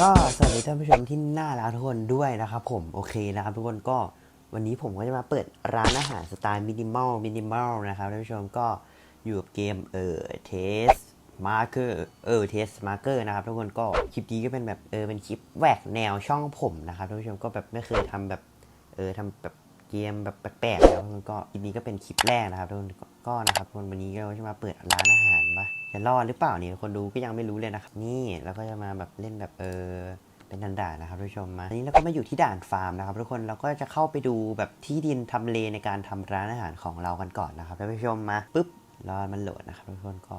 ก็สวัสดีท่านผู้ชมที่น่ารักทุกคนด้วยนะครับผมโอเคนะครับทุกคนก็วันนี้ผมก็จะมาเปิดร้านอาหารสไตล์มินิมอลมินิมอลนะครับท่านผู้ชมก็อยู่กับเกมเออเทส มาร์เกอร์เออเทสมาร์เกอร์นะครับทุกคนก็คลิปนี้ก็เป็นแบบเออเป็นคลิปแหวกแนวช่องผมนะครับท่านผู้ชมก็แบบไม่เคยทำแบบเออทำแบบเกมแบบแปลกๆนะทุกคนก็คลิปนี้ก็เป็นคลิปแรกนะครับทุกคนก็นะครับทุกคนวันนี้ก็จะมาเปิดร้านอาหารปะจะรอดหรือเปล่าเนี่ยคนดูก็ยังไม่รู้เลยนะครับนี่แล้วก็จะมาแบบเล่นแบบเออเป็นด่านๆนะครับทุกชมมาอันนี้เราก็มาอยู่ที่ด่านฟาร์มนะครับทุกคนเราก็จะเข้าไปดูแบบที่ดินทำเลในการทำร้านอาหารของเรากันก่อนนะครับท่านผู้ชมมาปุ๊บรอมันโหลดนะครับทุกคนก็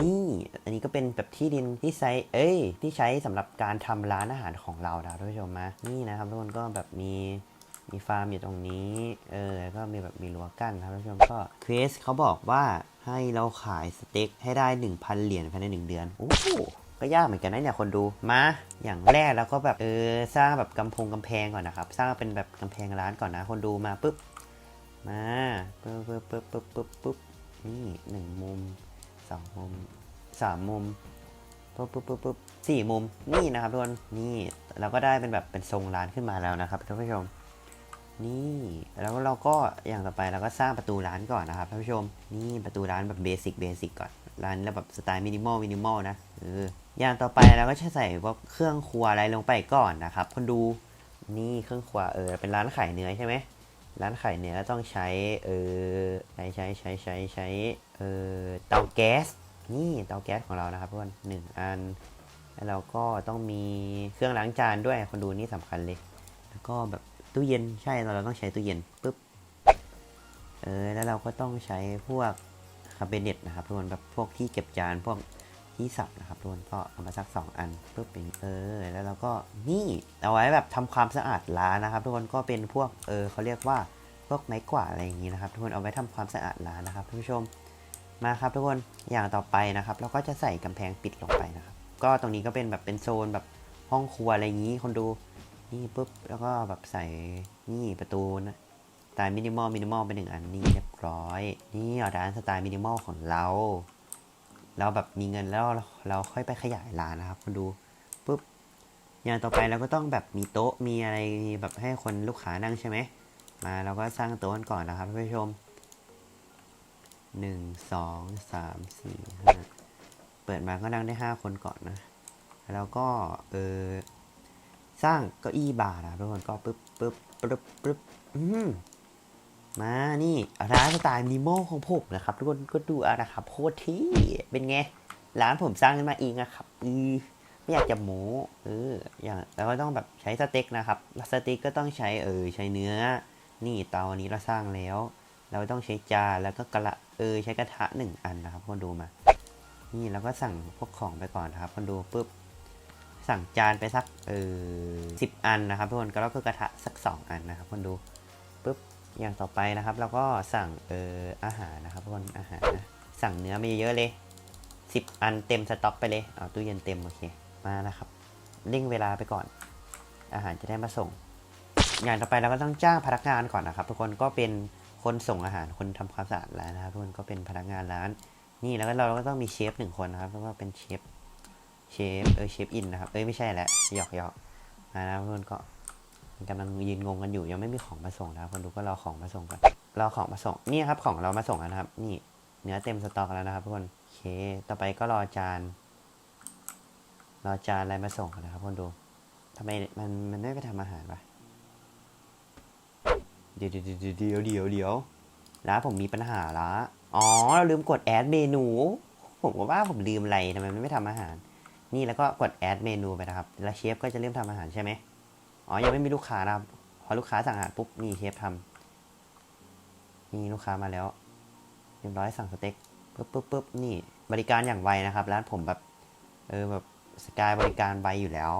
นี่อันนี้ก็เป็นแบบที่ดินที่ใช้เอ้ย ที่ใช้สำหรับการทำร้านอาหารของเรานะครับท่านผู้ชมมานี่นะครับทุกคนก็แบบมีมีฟาร์มอยู่ตรงนี้ เออ แล้วก็มีแบบมีรั้วกั้นครับท่านผู้ชมก็เควสเขาบอกว่าให้เราขายสเต็กให้ได้ 1,000 เหรียญภายในหนึ่งเดือน โอ้โหก็ยากเหมือนกันนะเนี่ยคนดู มา อย่างแรกแล้วก็แบบเออสร้างแบบกำพงกำแพงก่อนนะครับ สร้างเป็นแบบกำแพงร้านก่อนนะ คนดูมาปุ๊บ มาปุ๊บปุ๊บปุ๊บปุ๊บปุ๊บปุ๊บนี่หนึ่งมุม สองมุมสามมุมปุ๊บปุ๊บปุ๊บปุ๊บสี่มุมนี่นะครับทุกคนนี่เราก็ได้เป็นแบบเป็นทรงร้านขึ้นมาแล้วนะครับท่านผู้ชม นี่แล้วเราก็อย่างต่อไปเราก็สร้างประตูร้านก่อนนะครับท่านผู้ชม นี่ประตูร้านแบบเบสิกเบสิกก่อนร้านแล้วแบบสไตล์มินิมอลมินิมอลนะเอออย่างต่อไปเราก็จะใส่พวกเครื่องครัวอะไรลงไปก่อนนะครับคนดูนี่เครื่องครัวเออเป็นร้านขายเนื้อใช่ไหมร้านขายเนื้อต้องใช้เออใช้ใช้ใช้ใช้ใช้ เออเตาแก๊สนี่เตาแก๊สของเรานะครับทุกคนหนึ่งอัน แล้วเราก็ต้องมีเครื่องล้างจานด้วยคนดูนี่สำคัญเลย แล้วก็แบบตู้เย็นใช่เราต้องใช้ตู้เย็นปุ๊บเออแล้วเราก็ต้องใช้พวกคาเบเน็ตนะครับทุกคนแบบพวกที่เก็บจานพวกที่สับนะครับทุกคนก็เอามาสักสองอันปุ๊บเป็นเออ แล้วเราก็นี่เอาไว้แบบทำความสะอาดร้านนะครับทุกคนก็เป็นพวกเออเขาเรียกว่าพวกไม้กวาดอะไรอย่างนี้นะครับทุกคนเอาไว้ทำความสะอาดร้านนะครับท่านผู้ชม มาครับทุกคนอย่างต่อไปนะครับ เราก็จะใส่กำแพงปิดลงไปนะครับ ก็ตรงนี้ก็เป็นแบบเป็นโซนแบบห้องครัวอะไรอย่างนี้คนดูนี่ปุ๊บแล้วก็แบบใส่นี่ประตูนะสไตล์มินิมอลมินิมอลไปหนึ่งอันนี่เรียบร้อย นี่ร้านสไตล์มินิมอลของเรา เราแบบมีเงินแล้วเราค่อยไปขยายร้านนะครับมาดูปุ๊บอย่างต่อไปเราก็ต้องแบบมีโต๊ะมีอะไรแบบให้คนลูกค้านั่งใช่ไหมมาเราก็สร้างโต๊ะกันก่อนนะครับท่านผู้ชม หนึ่งสองสามสี่ห้าเปิดมาก็นั่งได้ห้าคนก่อนนะ แล้วก็เออสร้างเก้าอี้บาร์นะทุกคนก็ปึ๊บปึ๊บปึ๊บปึ๊บอืมมานี่ร้านสไตล์มินิมอลของผมนะครับ ทุกคนก็ดูอานะครับโคตรที่เป็นไง ร้านผมสร้างขึ้นมาเองนะครับอือไม่อยากจะโม้เอออย่างแล้วก็ต้องแบบใช้สเต็กนะครับสเต็กก็ต้องใช้เออใช้เนื้อ นี่เตาอันนี้เราสร้างแล้ว เราต้องใช้จานแล้วก็กระเออใช้กระทะหนึ่งอันนะครับคนดูมา นี่เราก็สั่งพวกของไปก่อนนะครับคนดูปุ๊บสั่งจานไปสักเออสิบอันนะครับทุกคนก็แล้วก็กระทะสักสองอันนะครับคนดูปุ๊บอย่างต่อไปนะครับเราก็สั่งเอออาหารนะครับทุกคนอาหารนะสั่งเนื้อมาเยอะเลยสิบอันเต็มสต็อกไปเลยเอาตู้เย็นเต็มโอเคมานะครับเร่งเวลาไปก่อน อาหารจะได้มาส่ง อย่างต่อไปเราก็ต้องจ้างพนักงานก่อนนะครับ ทุกคนก็เป็น คนส่งอาหารคนทำความสะอาดร้านนะครับทุกคนก็เป็นพนักงานร้าน นี่แล้วก็เราก็ต้องมีเชฟหนึ่งคนนะครับแล้วก็เป็นเชฟเชฟเออเชฟอินนะครับเอ้ยไม่ใช่แหละหยอกหยอกมาแล้วเพื่อนก็กำลังยืนงงกันอยู่ยังไม่มีของมาส่งนะครับคนดูก็รอของมาส่งก่อนรอของมาส่งนี่ครับของเรามาส่งแล้วนะครับ นี่เนื้อเต็มสต็อกแล้วนะครับทุกคนโอเค ต่อไปก็รอจานรอจานอะไรมาส่งกันนะครับคนดูทำไมมันมันไม่ไปทำอาหารวะ ดี๋ยวเดี๋ยวเดี๋ยวเดี๋ยวเดี๋ยวเดี๋ยวร้านผมมีปัญหาละอ๋อ เราลืมกดแอดเมนู ผมก็ว่าผมลืมอะไรทำไมไม่ทำอาหาร นี่แล้วก็กดแอดเมนูไปนะครับ แล้วเชฟก็จะเริ่มทำอาหารใช่ไหมอ๋อ ยังไม่มีลูกค้านะครับ พอลูกค้าสั่งอาหารปุ๊บ นี่เชฟทำนี่ลูกค้ามาแล้วเรียบร้อยสั่งสเต็กปุ๊บปุ๊บปุ๊บนี่ บริการอย่างไวนะครับ ร้านผมแบบ เออแบบสกายบริการไวอยู่แล้ว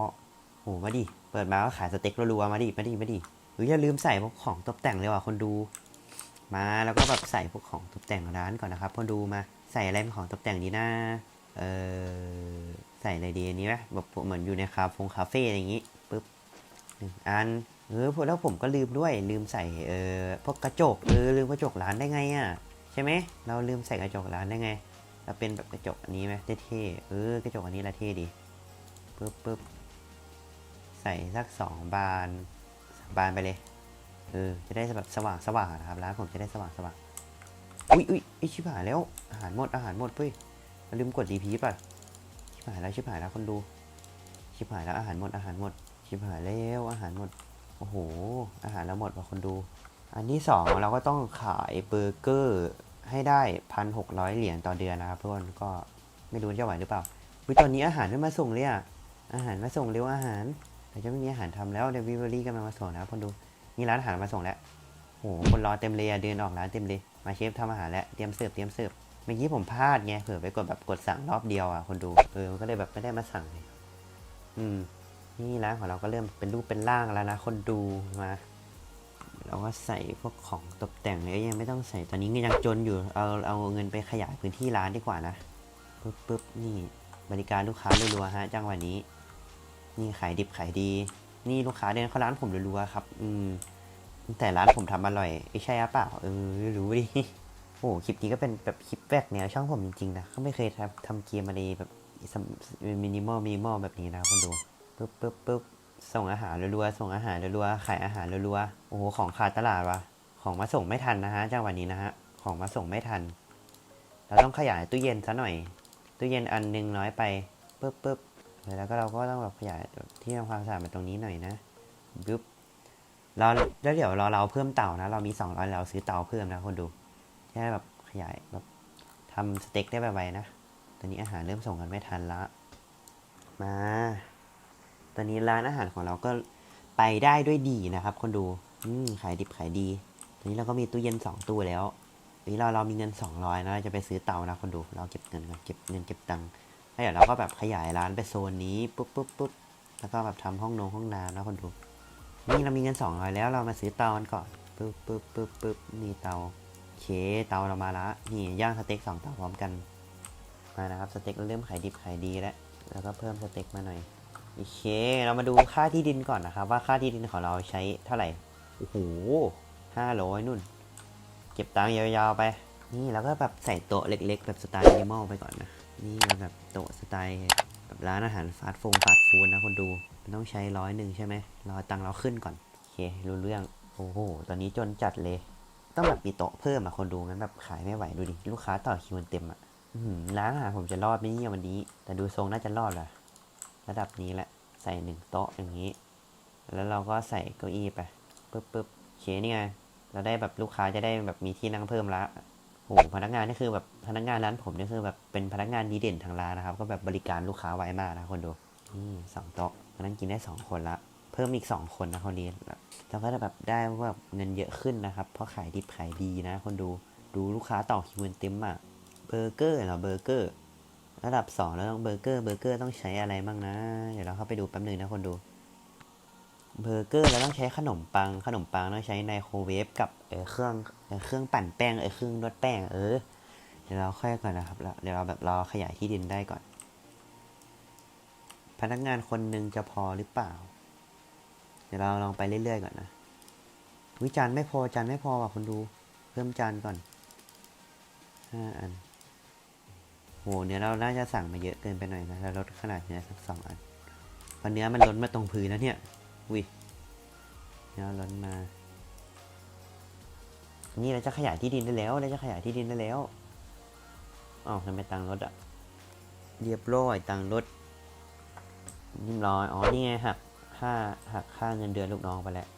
โหมาดิ เปิดมาก็ขายสเต็กรัวๆมาดิมาดิมาดิ หรืออย่าลืมใส่พวกของตกแต่งเลยว่ะคนดู มาแล้วก็แบบใส่พวกของตกแต่งร้านก่อนนะครับคนดูมาใส่อะไรเป็นของตกแต่งดีนะเออใส่อะไรดีอันนี้ไหมแบบเหมือนอยู่ในคาเฟงคาเฟ่อะไรอย่างนี้ปุ๊บหนึ่งอันเออแล้วผมก็ลืมด้วยลืมใส่เออพวกกระจกเออลืมกระจกร้านได้ไงอะใช่ไหมเราลืมใส่กระจกร้านได้ไงเราเป็นแบบกระจกอันนี้ไหมเท่ๆเออกระจกอันนี้ละเท่ดีปึ๊บปึ๊บใส่สักสองบาน บานไปเลย เออ จะได้แบบสว่างสว่างนะครับ ร้านผมจะได้สว่างสว่างอุ้ยอุ้ยไอชิบหายแล้ว อาหารหมด อาหารหมดเว้ยลืมกดรีพีป่ะ ชิบหายแล้ว ชิบหายแล้วคนดู ชิบหายแล้ว อาหารหมด อาหารหมด ชิบหายแล้ว อาหารหมด โอ้โห อาหารแล้วหมดว่ะคนดู อันที่สองเราก็ต้องขายเบอร์เกอร์ให้ได้พันหกร้อยเหรียญต่อเดือนนะครับทุกคน ก็ไม่รู้จะไหวหรือเปล่าวิตอนนี้อาหารไม่มาส่งเลยอะอาหารมาส่งเร็วอาหาร แต่จะไม่มีอาหารทำแล้วเดลิเวอรี่กำลังมาส่งนะครับคนดูนี่ร้านอาหารมาส่งแล้วโอ้โหคนรอเต็มเลยอะเดินออกร้านเต็มเลยมาเชฟทำอาหารแล้วเตรียมเสิร์ฟเตรียมเสิร์ฟเมื่อกี้ผมพลาดไงเผื่อไปกดแบบกดสั่งรอบเดียวอะคนดูเออมันก็เลยแบบไม่ได้มาสั่งเลยอืมนี่ร้านของเราก็เริ่มเป็นรูปเป็นร่างแล้วนะ คนดูมาเราก็ใส่พวกของตกแต่งเลยยังไม่ต้องใส่ตอนนี้เงินยังจนอยู่เอาเอาเงินไปขยายพื้นที่ร้านดีกว่านะปึ๊บปึ๊บนี่บริการลูกค้ารัวๆฮะจังหวะนี้ นี่ขายดิบขายดี นี่ลูกค้าเดินเข้าร้านผมรัวๆครับ อืม แต่ร้านผมทำอร่อยไม่ใช่หรือเปล่า เออ รู้ดิ โอ้โหคลิปนี้ก็เป็นแบบคลิปแรกแนวช่องผมจริงๆนะก็ไม่เคยทำทำเกมอะไรแบบมินิมอลมินิมอลแบบนี้นะคนดูปึ๊บปึ๊บปึ๊บส่งอาหารรัวๆส่งอาหารรัวๆขายอาหารรัวๆโอ้โหของขาดตลาดวะของมาส่งไม่ทันนะฮะจังหวะนี้นะฮะของมาส่งไม่ทัน เราต้องขยายตู้เย็นซะหน่อย ตู้เย็นอันหนึงน้อยไปปึ๊บปึ๊บ แล้วก็เราก็ต้องแบบขยายที่ทำความสะอาดมาตรงนี้หน่อยนะปึ๊บเราแล้วเดี๋ยวเราเราเพิ่มเต่านะ เรามี200เราซื้อเต่าเพิ่มนะคนดูแค่แบบขยายแบบทำสเต็กได้ไวๆนะ ตอนนี้อาหารเริ่มส่งกันไม่ทันละ มา ตอนนี้ร้านอาหารของเราก็ไปได้ด้วยดีนะครับ คนดู อืมขายดิบขายดี ตอนนี้เราก็มีตู้เย็นสองตู้แล้วนี่เราเรามีเงินสองร้อยนะ เราจะไปซื้อเตานะคนดู เราเก็บเงินก่อนเก็บเงินเก็บตังค์ แล้วเดี๋ยวเราก็แบบขยายร้านไปโซนนี้ปุ๊บปุ๊บปุ๊บแล้วก็แบบทำห้องนงห้องน้ำนะคนดู นี่เรามีเงินสองร้อยแล้วเรามาซื้อเตากันก่อนปุ๊บปุ๊บปุ๊บปุ๊บนี่เตาเคเตาเรามาละนี่ย่างสเต็กสองเตาพร้อมกันมานะครับสเต็กเราเริ่มขายดิบขายดีแล้วแล้วก็เพิ่มสเต็กมาหน่อยโอเค เรามาดูค่าที่ดินก่อนนะครับ ว่าค่าที่ดินของเราใช้เท่าไหร่โอ้โหห้าร้อยนุ่น เก็บตังค์ยาวๆไป นี่แล้วก็แบบใส่โต๊ะเล็ก ๆ แบบสไตล์มินิมอลไปก่อนนะ นี่แบบโต๊ะสไตล์แบบร้านอาหารฟาสต์ฟงฟาสต์ฟู้ดนะคนดู มันต้องใช้ร้อยหนึ่งใช่ไหมรอตังเราขึ้นก่อน โอเค รู้เรื่อง โอ้โห ตอนนี้จนจัดเลย ต้องแบบมีโต๊ะเพิ่มอะคนดูงั้นแบบขายไม่ไหวดูดิ ลูกค้าต่อคิวมันเต็มอะร้านอาหารผมจะรอดไหมเนี่ยวันนี้ แต่ดูทรงน่าจะรอดแหละระดับนี้แหละ ใส่หนึ่งโต๊ะอย่างนี้ แล้วเราก็ใส่เก้าอี้ไปปึ๊บปึ๊บโอเคนี่ไง เราได้แบบลูกค้าจะได้แบบมีที่นั่งเพิ่มละ อ้พนักงานนี่คือแบบพนักงานร้านผมนี่คือแบบเป็นพนักงานดีเด่นทางร้านนะครับ ก็แบบบริการลูกค้าไวมากนะคนดูนี่สองโต๊ะมานั่งกินได้สองคนละ เพิ่มอีกสองคนนะคนนี้เราก็จะแบบได้แบบเงินเยอะขึ้นนะครับ เพราะขายดิบขายดีนะคนดูดูลูกค้าต่อคิวเต็มอะเบอร์เกอร์เหรอเบอร์เกอร์ระดับสองแล้วต้องเบอร์เกอร์เบอร์เกอร์ต้องใช้อะไรบ้างนะ เดี๋ยวเราเข้าไปดูแป๊บหนึงนะคนดู เบอร์เกอร์เราต้องใช้ขนมปัง ขนมปังต้องใช้ไมโครเวฟกับเออเครื่องเครื่องปั่นแป้งเออเครื่องนวดแป้งเออเดี๋ยวเราค่อยก่อนนะครับแล้วเดี๋ยวเราแบบรอขยายที่ดินได้ก่อน พนักงานคนหนึ่งจะพอหรือเปล่า เดี๋ยวเราลองไปเรื่อยๆก่อนนะวิจานไม่พอจานไม่พอว่ะคนดู เพิ่มจานก่อนห้าอันโหเนื้อเราน่าจะสั่งมาเยอะเกินไปหน่อยนะแล้วลดขนาดเนื้อสักสองอันเพราะเนื้อมันล้นมาตรงพื้นแล้วเนี่ย อุ้ยเนื้อล้นมา นี่เราจะขยายที่ดินได้แล้วเราจะขยายที่ดินได้แล้วอ้าวทำไมตังค์ลดอะเรียบร้อยตังค์ลดเรียบร้อยอ๋อนี่ไงหักค่าหักค่าเงินเดือนลูกน้องไปแล้ว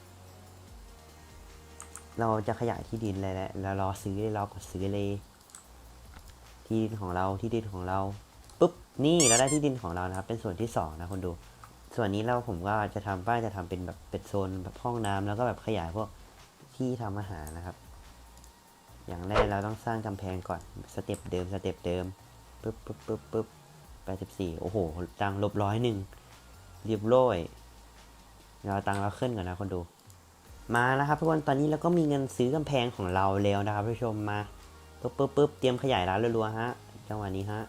เราจะขยายที่ดินเลยแหละแล้วรอซื้อเลยรอกดซื้อเลย ที่ดินของเราที่ดินของเราปุ๊บนี่เราได้ที่ดินของเรานะครับ เป็นส่วนที่สองนะคนดู ส่วนนี้เราผมก็จะทำป้าจะทำเป็นแบบเป็นโซนแบบห้องน้ำแล้วก็แบบขยายพวกที่ทำอาหารนะครับ อย่างแรกเราต้องสร้างกำแพงก่อนสเต็ปเดิมสเต็ปเดิมปุ๊บปุ๊บปุ๊บปุ๊บแปดสิบสี่โอ้โห ตังลบร้อยหนึ่งเรียบร้อยเราตังเราขึ้นก่อนนะคนดู มาแล้วครับทุกคนตอนนี้เราก็มีเงินซื้อกำแพงของเราแล้วนะครับผู้ชมมาปึ๊บปึ๊บปึ๊บเตรียมขยายร้านรัวๆฮะจังหวะนี้ฮะ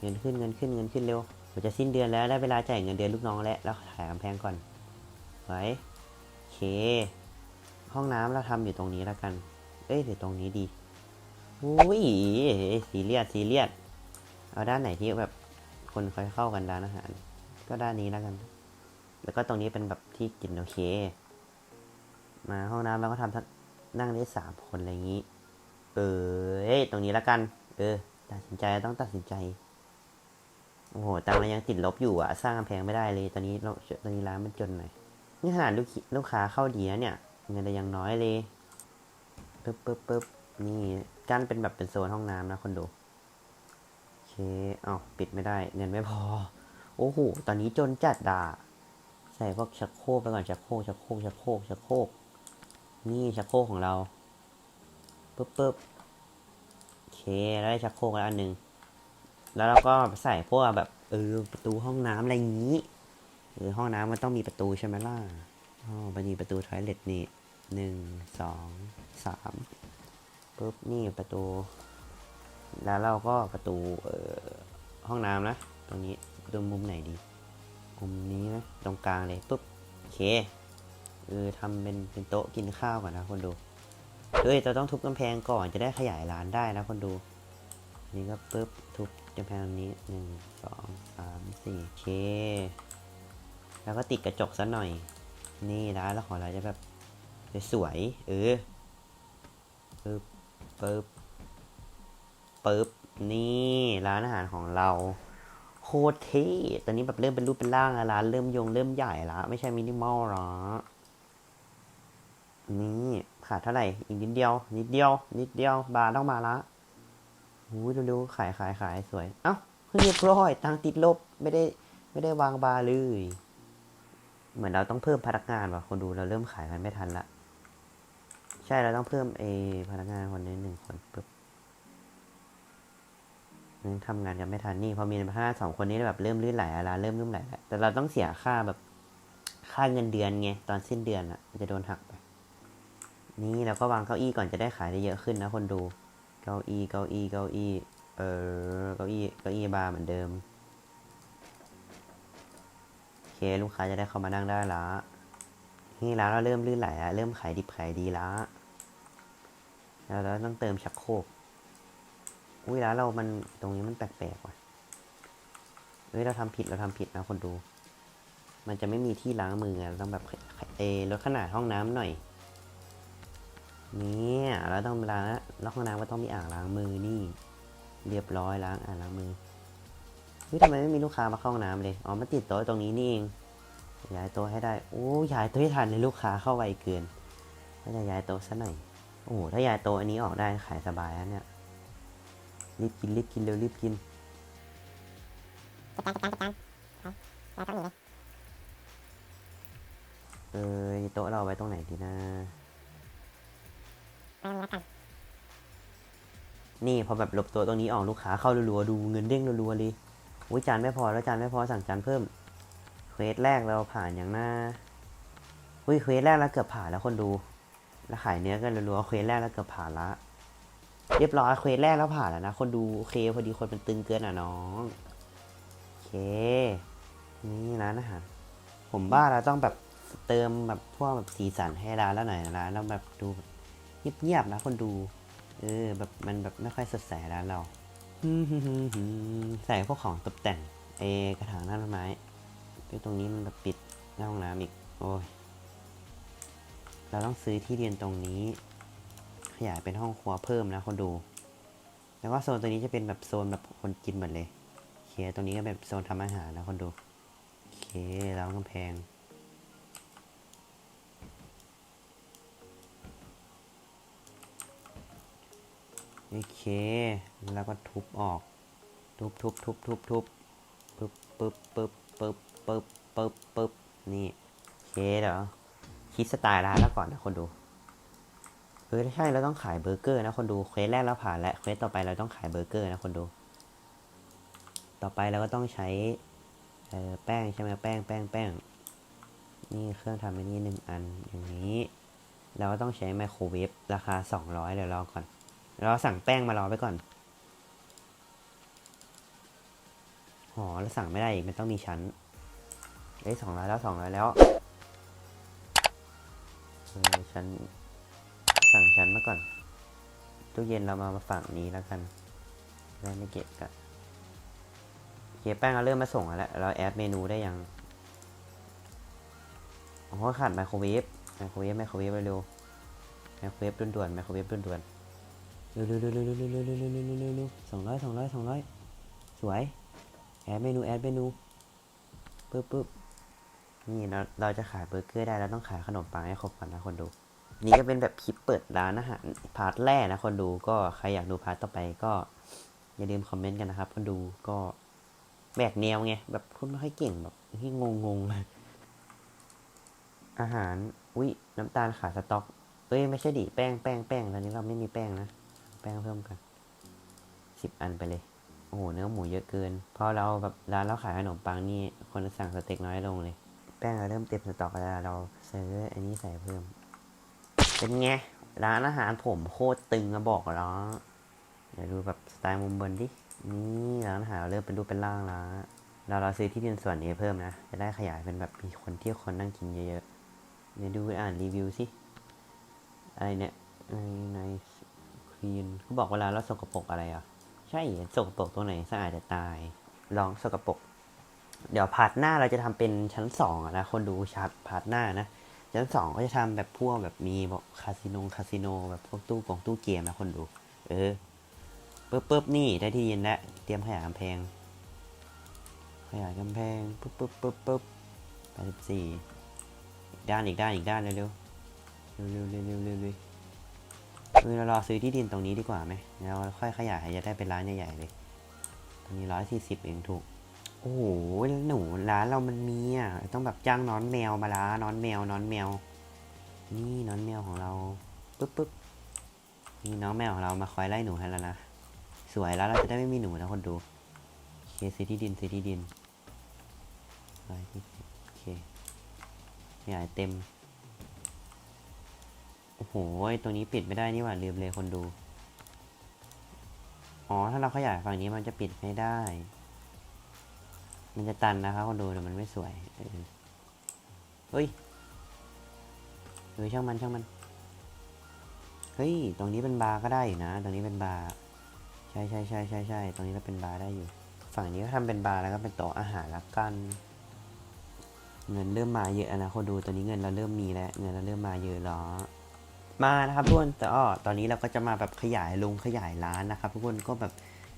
เงินขึ้นเงินขึ้นเงินขึ้นเร็ว จะสิ้นเดือนแล้วได้เวลาจ่ายเงินเดือนลูกน้องแล้วแล้วขายกำแพงก่อนไว้โอเค ห้องน้ำเราทำอยู่ตรงนี้แล้วกัน เอ้ยหรือตรงนี้ดีอุ้ยซีเรียสซีเรียสเอาด้านไหนที่แบบคนค่อยเข้ากันร้านอาหาร ก็ด้านนี้แล้วกัน แล้วก็ตรงนี้เป็นแบบที่กินโอเค มาห้องน้ำเราก็ทำนั่งได้สามคนอะไรอย่างนี้ เออตรงนี้แล้วกัน เออ ตัดสินใจต้องตัดสินใจ โอ้โหตังเรายังติดลบอยู่อะ สร้างกำแพงไม่ได้เลย ตอนนี้เราตอนนี้ร้านมันจนหน่อยนี่ขนาดลูกค้าลูกค้าเข้าดีนะเนี่ย เงินเรายังน้อยเลยปึ๊บปึ๊บปึ๊บนี่กั้นเป็นแบบเป็นโซนห้องน้ำนะคนดูโอเคอ้าวปิดไม่ได้ เงินไม่พอ โอ้โห ตอนนี้จนจัดด่า ใส่พวกชักโครกไปก่อนชักโครกชักโครกชักโครกชักโครกนี่ชักโครกของเราปึ๊บปึ๊บโอเคได้ชักโครกแล้วอันหนึ่ง แล้วเราก็ใส่พวกแบบเออประตูห้องน้ำอะไรอย่างนี้เออห้องน้ำมันต้องมีประตูใช่ไหมล่ะอ๋อมันมีประตูทอยเล็ตนี่หนึ่งสองสามปุ๊บนี่ประตู แล้วเราก็ประตูเอ่อห้องน้ำนะตรงนี้ประตูมุมไหนดีมุมนี้นะตรงกลางเลยปุ๊บโอเคเออทำเป็นเป็นโต๊ะกินข้าวก่อนนะคนดูเฮ้ยเราต้องทุบกำแพงก่อนจะได้ขยายร้านได้นะคนดู นี่ก็ปุ๊บทุบ กำแพงนี้หนึ่งสองสามสี่เค แล้วก็ติดกระจกซะหน่อย นี่ร้านเราของเราจะแบบสวยเออปึ๊บปึ๊บปึ๊บนี่ร้านอาหารของเรา โคตรเท่ตอนนี้แบบเริ่มเป็นรูปเป็นร่างแล้วร้านเริ่มยงเริ่มใหญ่ละไม่ใช่มินิมอลหรอนี่ขาดเท่าไหร่อีกนิดเดียว นิดเดียว นิดเดียว บาร์ต้องมาละ หูยดูๆขายขายขายสวย เอ้าเรียบร้อยตังติดลบไม่ได้ไม่ได้วางบาร์เลย เหมือนเราต้องเพิ่มพนักงานว่ะคนดูเราเริ่มขายกันไม่ทันละ ใช่เราต้องเพิ่มเอพนักงานคนนี้หนึ่งคนปุ๊บนึงทำงานกันไม่ทันนี่พอมีพนักงานสองคนนี้แบบเริ่มลื่นไหลอะร้านเริ่มลื่นไหลแล้วแต่เราต้องเสียค่าแบบค่าเงินเดือนไงตอนสิ้นเดือนอะจะโดนหักไปนี่เราก็วางเก้าอี้ก่อนจะได้ขายได้เยอะขึ้นนะคนดู เก้าอี้เก้าอี้เก้าอี้เออเก้าอี้เก้าอี้บาร์เหมือนเดิมโอเคลูกค้าจะได้เข้ามานั่งได้ละนี่ร้านเราเริ่มลื่นไหลแล้วเริ่มขายดิบขายดีละแล้วเราต้องเติมชักโครกอุ้ยร้านเรามันตรงนี้มันแปลกๆว่ะเฮ้ยเราทำผิดเราทำผิดนะคนดู มันจะไม่มีที่ล้างมือเราต้องแบบเอลดขนาดห้องน้ำหน่อย เนี่ยเราต้องล้างแล้วห้องน้ำก็ต้องมีอ่างล้างมือนี่ เรียบร้อยล้างอ่างล้างมือเฮ้ยทำไมไม่มีลูกค้ามาเข้าห้องน้ำเลย อ๋อมาติดโต๊ะตรงนี้นี่เองย้ายโต๊ะให้ได้ โอ้ย้ายโต๊ะให้ทันเลยลูกค้าเข้าไวเกินก็จะย้ายโต๊ะซะหน่อย โอ้ถ้าย้ายโต๊ะอันนี้ออกได้ขายสบายแล้วเนี่ย รีบกินรีบกินเร็วรีบกินจัดการจัดการจัดการเอาเราต้องหนีนะเออโต๊ะเราไว้ตรงไหนดีนะ นี่พอแบบหลบตัวตรงนี้ออกลูกค้าเข้ารัวๆดูเงินเด้งรัวๆเลยอุ้ยจานไม่พอแล้วจานไม่พอสั่งจานเพิ่มเควสแรกเราผ่านอย่างหน้าอุ้ยเควสแรกเราเกือบผ่านแล้วคนดู แล้วขายเนื้อกันรัวๆเควสแรกเราเกือบผ่านละเรียบร้อยเควสแรกแล้วผ่านแล้วนะคนดูโอเคพอดีคนมันตึงเกินอะน้องโอเค นี่ร้านอาหารผมว่าเราต้องแบบเติมแบบพวกแบบสีสันให้ร้านแล้วหน่อยนะร้านเราแบบดูแบบ เงียบๆนะคนดู เออแบบมันแบบไม่ค่อยสดใสร้านเราใส่พวกของตกแต่งเอกระถางหน้าต้นไม้ไอ้ตรงนี้มันแบบปิดหน้าห้องน้ำอีก โอ้ย เราต้องซื้อที่เรียนตรงนี้ ขยายเป็นห้องครัวเพิ่มนะคนดู แล้วก็โซนตัวนี้จะเป็นแบบโซนแบบคนกินหมดเลยโอเคตรงนี้ก็เป็นโซนทำอาหารนะคนดูโอเคแล้วกำแพง โอเค แล้วก็ทุบออก ทุบทุบทุบทุบทุบปึ๊บปึ๊บปึ๊บปึ๊บปึ๊บปึ๊บปึ๊บนี่เคเดี๋ยวคิดสไตล์ร้านแล้วก่อนนะคนดูเออใช่เราต้องขายเบอร์เกอร์นะคนดูเควสแรกเราผ่านแล้วเควสต่อไปเราต้องขายเบอร์เกอร์นะคนดู ต่อไปเราก็ต้องใช้แป้งใช่ไหมแป้งแป้งแป้งนี่เครื่องทำอันนี้หนึ่งอันอย่างนี้ เราก็ต้องใช้ไมโครเวฟราคา 200เดี๋ยวรอก่อน เราสั่งแป้งมารอไปก่อนอ๋อแล้วสั่งไม่ได้อีกมันต้องมีชั้นเอ้ยสองร้อยแล้วสองร้อยแล้วเออฉันสั่งฉันมาก่อน ตู้เย็นเรามามาฝั่งนี้แล้วกัน ได้ไม่เกะกะเก็บแป้งเราเริ่มมาส่งแล้ว เราแอดเมนูได้ยังอ๋อขาดไมโครเวฟ ไมโครเวฟ ไมโครเวฟเร็วไมโครเวฟด่วนๆ ไมโครเวฟด่วนๆ เร็วๆเร็วๆเร็วๆเร็วๆเร็วๆเร็วๆเร็วๆเร็วๆเร็วๆสองร้อยสองร้อยสองร้อยสวย แอดเมนู แอดเมนูปึ๊บปึ๊บนี่เราเราจะขายเบอร์เกอร์ได้เราต้องขายขนมปังให้ครบก่อนนะคนดู นี่ก็เป็นแบบคลิปเปิดร้านอาหารพาร์ทแรกนะคนดูก็ใครอยากดูพาร์ทต่อไปก็อย่าลืมคอมเมนต์กันนะครับ คนดูก็แบกแนวไงแบบพูดไม่ค่อยเก่งแบบที่งงงๆอาหารอุ้ยน้ำตาลขาดสต็อกเอ้ยไม่ใช่ดิแป้งแป้งแป้งตอนนี้เราไม่มีแป้งนะ แป้งเพิ่มกันสิบอันไปเลย โอ้โห เนื้อหมูเยอะเกิน เพราะเราแบบร้านเราขายขนมปังนี่คนสั่งสเต็กน้อยลงเลย แป้งเราเริ่มเต็มสต็อกแล้วเราซื้ออันนี้ใส่เพิ่ม เป็นไง ร้านอาหารผมโคตรตึงอะบอกแล้ว เดี๋ยวดูแบบสไตล์มุมบนดิ นี่ร้านอาหารเราเริ่มเป็นรูปเป็นร่างแล้วเราเราซื้อที่ดินส่วนนี้เพิ่มนะ จะได้ขยายเป็นแบบมีคนเที่ยวคนนั่งกินเยอะๆ เดี๋ยวดูอ่านรีวิวสิ อะไรเนี่ยใน ลีนเขาบอกเวลาเราสกปรกอะไรอะ ใช่สกปรกตรงไหนสะอาดจะตาย ลองสกปรกเดี๋ยวพาร์ทหน้าเราจะทำเป็นชั้นสองนะคนดูชาร์ตพาร์ทหน้านะ ชั้นสองก็จะทำแบบพวกแบบมีบอกคาสิโนคาสิโนแบบพวกตู้กองตู้เกมนะคนดู เออปึ๊บปึ๊บนี่ได้ที่ยินแล้วเตรียมขยายกำแพงขยายกำแพงปึ๊บปึ๊บปึ๊บปึ๊บแปดสิบสี่ด้านอีกด้านอีกด้านเร็วเร็วเร็วเร็วเร็วเร็ว เร็วเอเรารอซื้อที่ดินตรงนี้ดีกว่าไหมแล้วค่อยขยายจะได้เป็นร้านใหญ่ๆเลยตรงนี้ร้อยสี่สิบเองถูก โอ้โหหนูร้านเรามันมีอะต้องแบบจ้างนอนแมวมาละนอนแมวนอนแมว นี่นอนแมวของเราปึ๊บปึ๊บนี่น้องแมวของเรามาคอยไล่หนูให้แล้วนะสวยแล้วเราจะได้ไม่มีหนูนะคนดูเคซื้อที่ดินซื้อที่ดินร้อยที่สิบโอเคขยายเต็ม โอ้โหตรงนี้ปิดไม่ได้นี่หว่าลืมเลยคนดู อ๋อ ถ้าเราขยายฝั่งนี้มันจะปิดไม่ได้ มันจะตันนะครับคนดูแต่มันไม่สวยเฮ้ยเฮ้ยช่างมันช่างมัน เฮ้ย ตรงนี้เป็นบาร์ก็ได้อยู่นะ ตรงนี้เป็นบาร์ ใช่ใช่ใช่ใช่ใช่ตรงนี้เราเป็นบาร์ได้อยู่ ฝั่งนี้ก็ทำเป็นบาร์แล้วก็เป็นโต๊ะอาหารละกัน เงินเริ่มมาเยอะนะคนดู ตอนนี้เงินเราเริ่มมีแล้ว เงินเราเริ่มมาเยอะแล้ว มานะครับทุกคนแต่อ้อตอนนี้เราก็จะมาแบบขยายลงขยายร้านนะครับ ทุกคนก็แบบ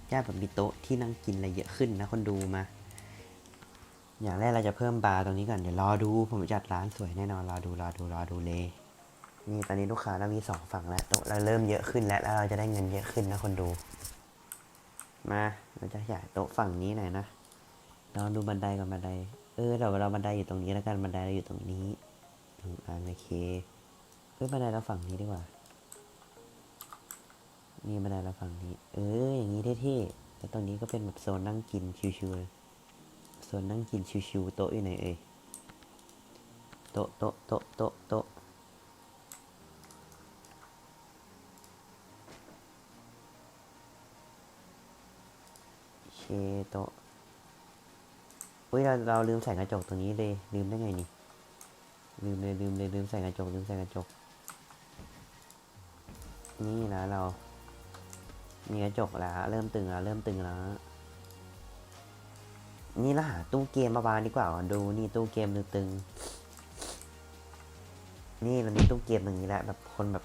แยกแบบมีโต๊ะที่นั่งกินอะไรเยอะขึ้นนะคนดูมา อย่างแรกเราจะเพิ่มบาร์ตรงนี้ก่อนเดี๋ยวรอดู ผมจัดร้านสวยแน่นอนรอดูรอดูรอดูเลยนี่ตอนนี้ลูกค้าเรามีสองฝั่งแล้วโต๊ะเราเริ่มเยอะขึ้นแล้วแล้วเราจะได้เงินเยอะขึ้นนะคนดู มาเราจะขยายโต๊ะฝั่งนี้หน่อยนะลองดูบันไดกับบันได เออเดี๋ยวเราบันไดอยู่ตรงนี้แล้วกันบันไดเราอยู่ตรงนี้อืมอ่าโอเค เฮ้ยบันไดเราฝั่งนี้ดีกว่า นี่บันไดเราฝั่งนี้ เออ อย่างนี้เท่ๆแล้วตรงนี้ก็เป็นแบบโซนนั่งกินชิวๆเลยส่วนนั่งกินชิวๆโต๊ะอยู่ไหนเอ่ยโต๊ะโต๊ะโต๊ะโต๊ะโต๊ะโอเคโต๊ะอุ้ยเราเราลืมใส่กระจกตรงนี้เลยลืมได้ไงนี่ลืมเลยลืมเลยลืมใส่กระจกลืมใส่กระจก นี่นะเรา มีกระจกแล้ว เริ่มตึงแล้วเริ่มตึงแล้ว นี่เราหาตู้เกมมาวางดีกว่า ดูนี่ตู้เกมตึงๆนี่เรามีตู้เกมอย่างนี้แหละแบบคนแบบ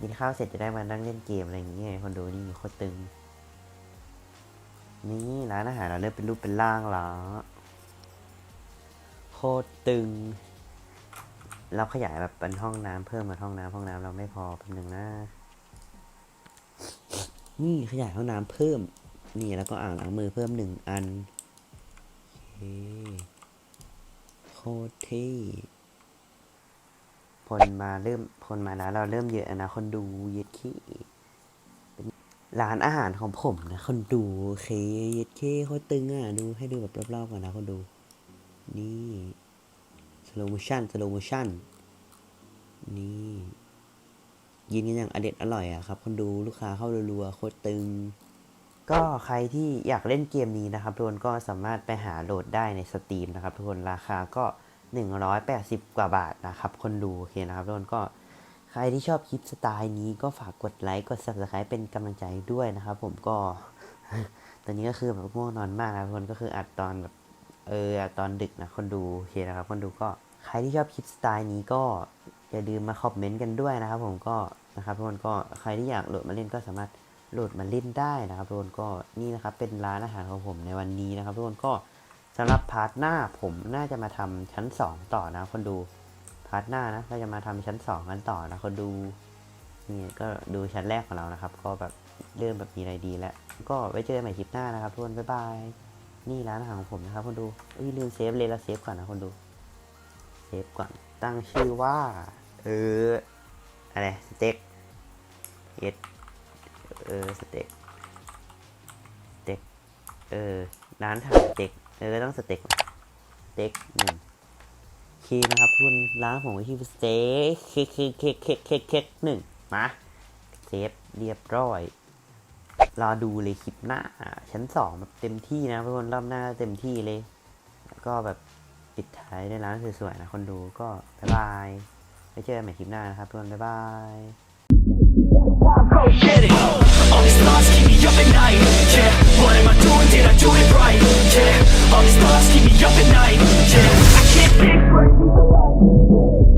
กินข้าวเสร็จจะได้มานั่งเล่นเกมอะไรอย่างเงี้ยคนดูนี่โคตรตึง นี่ร้านอาหารเราเริ่มเป็นรูปเป็นร่างแล้วโคตรตึง เราขยายแบบเป็นห้องน้ำเพิ่มมาห้องน้ำห้องน้ำเราไม่พอเป็นหนึ่งนะ นี่ขยายห้องน้ำเพิ่ม นี่แล้วก็อ่างล้างมือเพิ่มหนึ่งอันโคตรเท่คนมาเริ่มคนมาแล้วเราเริ่มเยอะนะ คนดูเย็ดขี้เป็นร้านอาหารของผมนะ คนดูเคเย็ดขี้โคตรตึงอะดูให้ดูแบบรอบๆก่อนนะคนดู นี่สโลโมชั่นสโลโมชั่นนี่ ยินกันอย่างอเด็ดอร่อยอะครับ คนดูลูกค้าเข้ารัวๆโคตรตึง ก็ใครที่อยากเล่นเกมนี้นะครับทุกคนก็สามารถไปหาโหลดได้ในสตรีมนะครับทุกคนราคาก็ 180 กว่าบาทนะครับ คนดูโอเคนะครับทุกคนก็ใครที่ชอบคลิปสไตล์นี้ก็ฝากกดไลค์กด subscribe เป็นกำลังใจด้วยนะครับ ผมก็ ตอนนี้ก็คือแบบง่วงนอนมากนะทุกคนก็คืออัดตอนแบบเออตอนดึกนะคนดูโอเคนะครับ คนดูก็ใครที่ชอบคลิปสไตล์นี้ก็ อย่าลืมมาคอมเมนต์กันด้วยนะครับ ผมก็นะครับทุกคนก็ใครที่อยากโหลดมาเล่นก็สามารถโหลดมาเล่นได้นะครับทุกคนก็นี่นะครับเป็นร้านอาหารของผมในวันนี้นะครับทุกคนก็สำหรับพาร์ทหน้าผมน่าจะมาทำชั้น 2 ต่อนะคนดูพาร์ทหน้านะเราจะมาทำชั้น 2 กันต่อนะคนดูนี่ก็ดูชั้นแรกของเรานะครับ ก็แบบเริ่มแบบมีอะไรดีแล้ว ก็ไว้เจอกันใหม่คลิปหน้านะครับทุกคนบ๊ายบายนี่ร้านอาหารของผมนะครับคนดูเอ้ยลืมเซฟเลยแล้วเซฟก่อนนะคนดูเซฟก่อนตั้งชื่อว่า เอออะไรสเต็กเอสเออสเต็กสเต็กเออร้านทำสเต็กเออต้องสเต็กสเต็กหนึ่งคีนะครับทุกคนร้านผมก็ชื่อสเต็กเค้กเค้กเค้กเค้กเคเคหนึ่งมาเซฟเรียบร้อยรอดูเลยคลิปหน้า ชั้นสองแบบเต็มที่นะทุกคนรอบหน้าเต็มที่เลย แล้วก็แบบปิดท้ายด้วยร้านสวยๆนะคนดูก็บ๊ายบาย เจอกันใหม่คลิปหน้านะครับทุกคนบ๊ายบาย Get it. All these thoughts keep me up at night. Yeah, what am I doing? Did I do it right? Yeah, all these thoughts keep me up at night. Yeah, I can't fix what I need to